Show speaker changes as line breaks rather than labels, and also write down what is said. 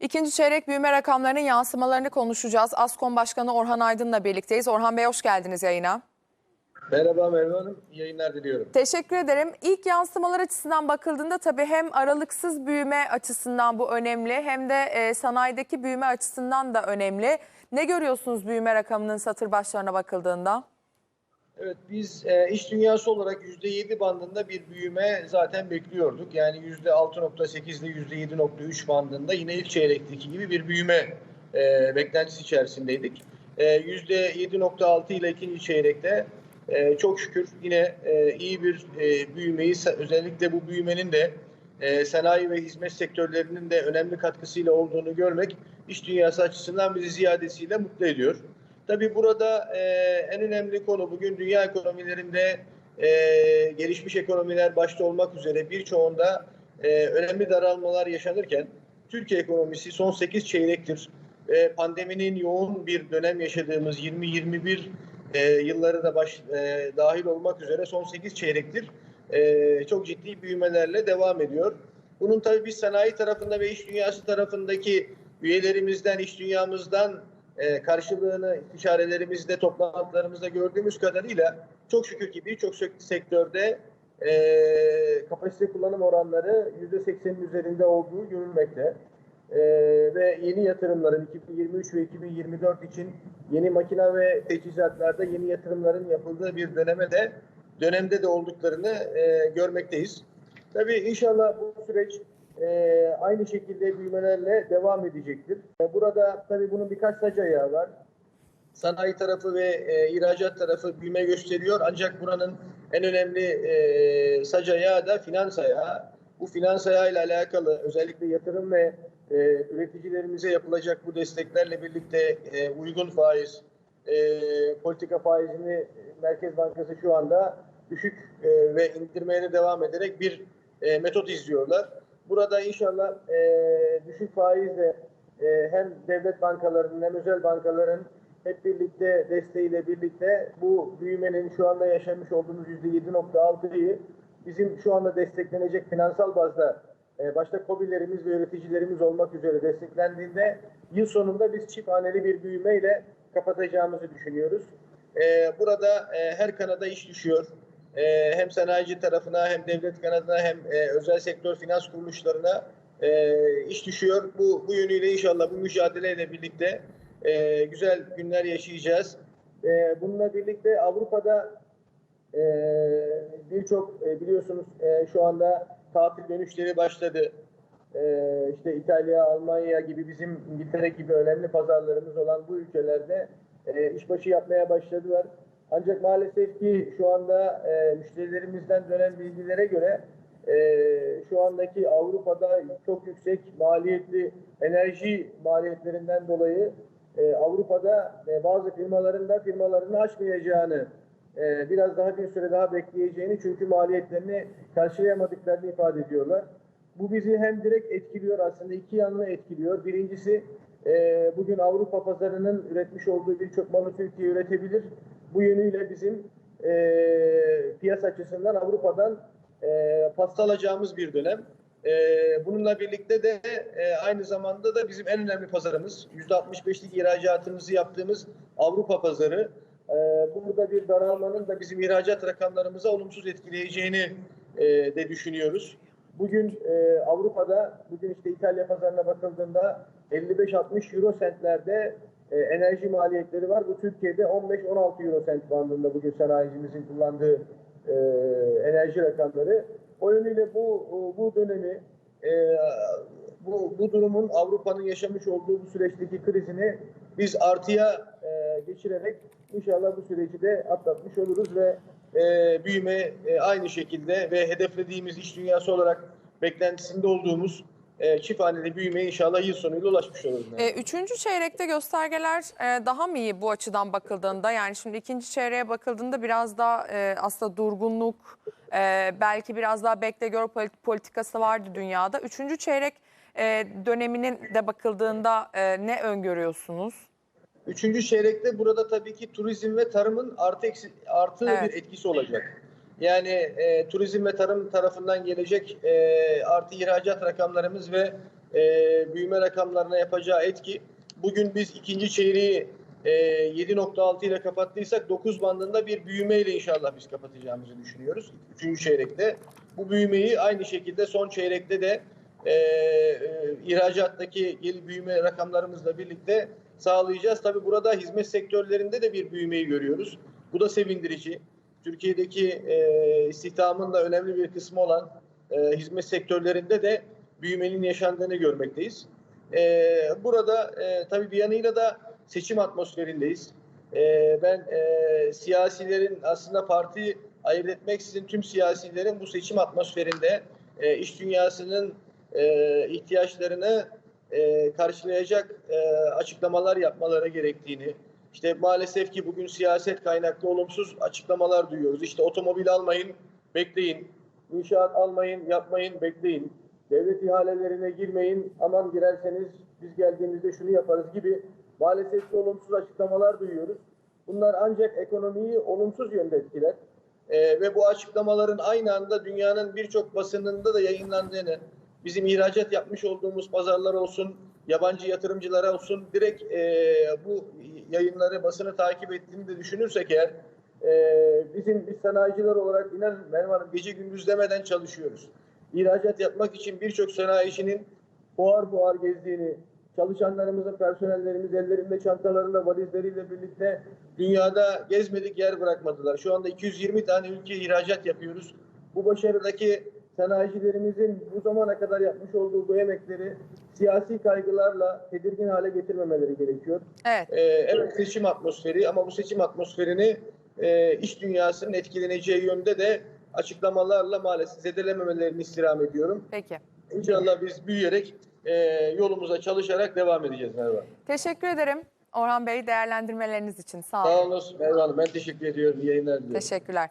İkinci çeyrek büyüme rakamlarının yansımalarını konuşacağız. Askom Başkanı Orhan Aydın'la birlikteyiz. Orhan Bey hoş geldiniz yayına.
Merhaba Merve Hanım, iyi yayınlar diliyorum.
Teşekkür ederim. İlk yansımalar açısından bakıldığında tabii hem aralıksız büyüme açısından bu önemli hem de e, sanayideki büyüme açısından da önemli. Ne görüyorsunuz büyüme rakamının satır başlarına bakıldığında?
Evet, biz e, iş dünyası olarak %7 bandında bir büyüme zaten bekliyorduk. Yani %6.8 ile %7.3 bandında yine ilk çeyrekteki gibi bir büyüme e, beklentisi içerisindeydik. E, %7.6 ile ikinci çeyrekte e, çok şükür yine e, iyi bir e, büyümeyi, özellikle bu büyümenin de e, sanayi ve hizmet sektörlerinin de önemli katkısıyla olduğunu görmek iş dünyası açısından bizi ziyadesiyle mutlu ediyor. Tabii burada e, en önemli konu bugün dünya ekonomilerinde e, gelişmiş ekonomiler başta olmak üzere birçoğunda e, önemli daralmalar yaşanırken Türkiye ekonomisi son 8 çeyrektir e, pandeminin yoğun bir dönem yaşadığımız 20-21 e, yılları da baş, e, dahil olmak üzere son 8 çeyrektir e, çok ciddi büyümelerle devam ediyor. Bunun tabii biz sanayi tarafında ve iş dünyası tarafındaki üyelerimizden, iş dünyamızdan e, karşılığını istişarelerimizde, toplantılarımızda gördüğümüz kadarıyla çok şükür ki birçok sektörde e, kapasite kullanım oranları %80'in üzerinde olduğu görülmekte. E, ve yeni yatırımların 2023 ve 2024 için yeni makine ve teçhizatlarda yeni yatırımların yapıldığı bir döneme de dönemde de olduklarını e, görmekteyiz. Tabii inşallah bu süreç e, aynı şekilde büyümelerle devam edecektir. E, Burada tabii bunun birkaç sac ayağı var. Sanayi tarafı ve e, ihracat tarafı büyüme gösteriyor. Ancak buranın en önemli e, sac ayağı da finans ayağı. Bu finans ayağıyla alakalı özellikle yatırım ve e, üreticilerimize yapılacak bu desteklerle birlikte e, uygun faiz, e, politika faizini Merkez Bankası şu anda düşük e, ve indirmeye devam ederek bir e, metot izliyorlar. Burada inşallah e, düşük faizle e, hem devlet bankalarının hem özel bankaların hep birlikte desteğiyle birlikte bu büyümenin şu anda yaşamış olduğumuz %7.6'yı bizim şu anda desteklenecek finansal bazda e, başta COBİ'lerimiz ve üreticilerimiz olmak üzere desteklendiğinde yıl sonunda biz çift haneli bir büyümeyle kapatacağımızı düşünüyoruz. E, burada e, her kanada iş düşüyor. E, hem sanayici tarafına hem devlet kanadına hem e, özel sektör finans kuruluşlarına e, iş düşüyor. Bu, bu yönüyle inşallah bu mücadeleyle birlikte e, güzel günler yaşayacağız. E, bununla birlikte Avrupa'da e, birçok e, biliyorsunuz e, şu anda tatil dönüşleri başladı. E, işte İtalya, Almanya gibi bizim İngiltere gibi önemli pazarlarımız olan bu ülkelerde e, işbaşı yapmaya başladılar. Ancak maalesef ki şu anda e, müşterilerimizden dönen bilgilere göre e, şu andaki Avrupa'da çok yüksek maliyetli enerji maliyetlerinden dolayı e, Avrupa'da e, bazı firmaların da firmalarını açmayacağını, e, biraz daha bir süre daha bekleyeceğini çünkü maliyetlerini karşılayamadıklarını ifade ediyorlar. Bu bizi hem direkt etkiliyor aslında iki yanlı etkiliyor. Birincisi e, bugün Avrupa pazarının üretmiş olduğu birçok malı Türkiye üretebilir. Bu yönüyle bizim e, piyasa açısından Avrupa'dan e, pasta bir dönem. E, bununla birlikte de e, aynı zamanda da bizim en önemli pazarımız %65'lik ihracatımızı yaptığımız Avrupa pazarı. E, burada bir daralmanın da bizim ihracat rakamlarımıza olumsuz etkileyeceğini e, de düşünüyoruz. Bugün e, Avrupa'da, bugün işte İtalya pazarına bakıldığında 55-60 euro sentlerde e, enerji maliyetleri var. Bu Türkiye'de 15-16 euro sent bandında bugün sanayicimizin kullandığı e, enerji rakamları. O yönüyle bu bu dönemi e, bu, bu durumun Avrupa'nın yaşamış olduğu bu süreçteki krizini biz artıya e, geçirerek inşallah bu süreci de atlatmış oluruz ve e, büyüme e, aynı şekilde ve hedeflediğimiz iş dünyası olarak beklentisinde olduğumuz e, çift haneli büyümeye inşallah yıl sonuyla ulaşmış oluruz.
E, üçüncü çeyrekte göstergeler e, daha mı iyi bu açıdan bakıldığında? Yani şimdi ikinci çeyreğe bakıldığında biraz daha e, aslında durgunluk, e, belki biraz daha bekle gör polit- politikası vardı dünyada. Üçüncü çeyrek e, döneminin de bakıldığında e, ne öngörüyorsunuz?
Üçüncü çeyrekte burada tabii ki turizm ve tarımın artı, eksi, artı
Evet.
bir etkisi olacak. Yani e, turizm ve tarım tarafından gelecek e, artı ihracat rakamlarımız ve e, büyüme rakamlarına yapacağı etki. Bugün biz ikinci çeyreği e, 7.6 ile kapattıysak 9 bandında bir büyümeyle inşallah biz kapatacağımızı düşünüyoruz. Üçüncü çeyrekte. Bu büyümeyi aynı şekilde son çeyrekte de e, e, ihracattaki gel- büyüme rakamlarımızla birlikte sağlayacağız. Tabii burada hizmet sektörlerinde de bir büyümeyi görüyoruz. Bu da sevindirici. Türkiye'deki e, istihdamın da önemli bir kısmı olan e, hizmet sektörlerinde de büyümenin yaşandığını görmekteyiz. E, burada e, tabii bir yanıyla da seçim atmosferindeyiz. E, ben e, siyasilerin aslında parti ayırt etmeksizin tüm siyasilerin bu seçim atmosferinde e, iş dünyasının e, ihtiyaçlarını e, karşılayacak e, açıklamalar yapmaları gerektiğini, işte maalesef ki bugün siyaset kaynaklı olumsuz açıklamalar duyuyoruz. İşte otomobil almayın, bekleyin. İnşaat almayın, yapmayın, bekleyin. Devlet ihalelerine girmeyin, aman girerseniz biz geldiğimizde şunu yaparız gibi maalesef ki olumsuz açıklamalar duyuyoruz. Bunlar ancak ekonomiyi olumsuz yönde etkiler. Ee, ve bu açıklamaların aynı anda dünyanın birçok basınında da yayınlandığını, bizim ihracat yapmış olduğumuz pazarlar olsun, yabancı yatırımcılara olsun direkt e, bu yayınları, basını takip ettiğini de düşünürsek eğer e, bizim biz sanayiciler olarak inan Merve Hanım gece gündüz demeden çalışıyoruz. İhracat yapmak için birçok sanayicinin fuar fuar gezdiğini, çalışanlarımızın, personellerimiz ellerinde çantalarında, valizleriyle birlikte dünyada gezmedik yer bırakmadılar. Şu anda 220 tane ülke ihracat yapıyoruz. Bu başarıdaki sanayicilerimizin bu zamana kadar yapmış olduğu bu emekleri siyasi kaygılarla tedirgin hale getirmemeleri gerekiyor.
Evet.
Ee, evet seçim atmosferi ama bu seçim atmosferini e, iş dünyasının etkileneceği yönde de açıklamalarla maalesef zedelememelerini istirham ediyorum.
Peki.
İnşallah biz büyüyerek e, yolumuza çalışarak devam edeceğiz Merve.
Teşekkür ederim Orhan Bey değerlendirmeleriniz için. Sağ olun.
Sağ olun Merve Hanım. Ben teşekkür ediyorum. İyi yayınlar diliyorum.
Teşekkürler.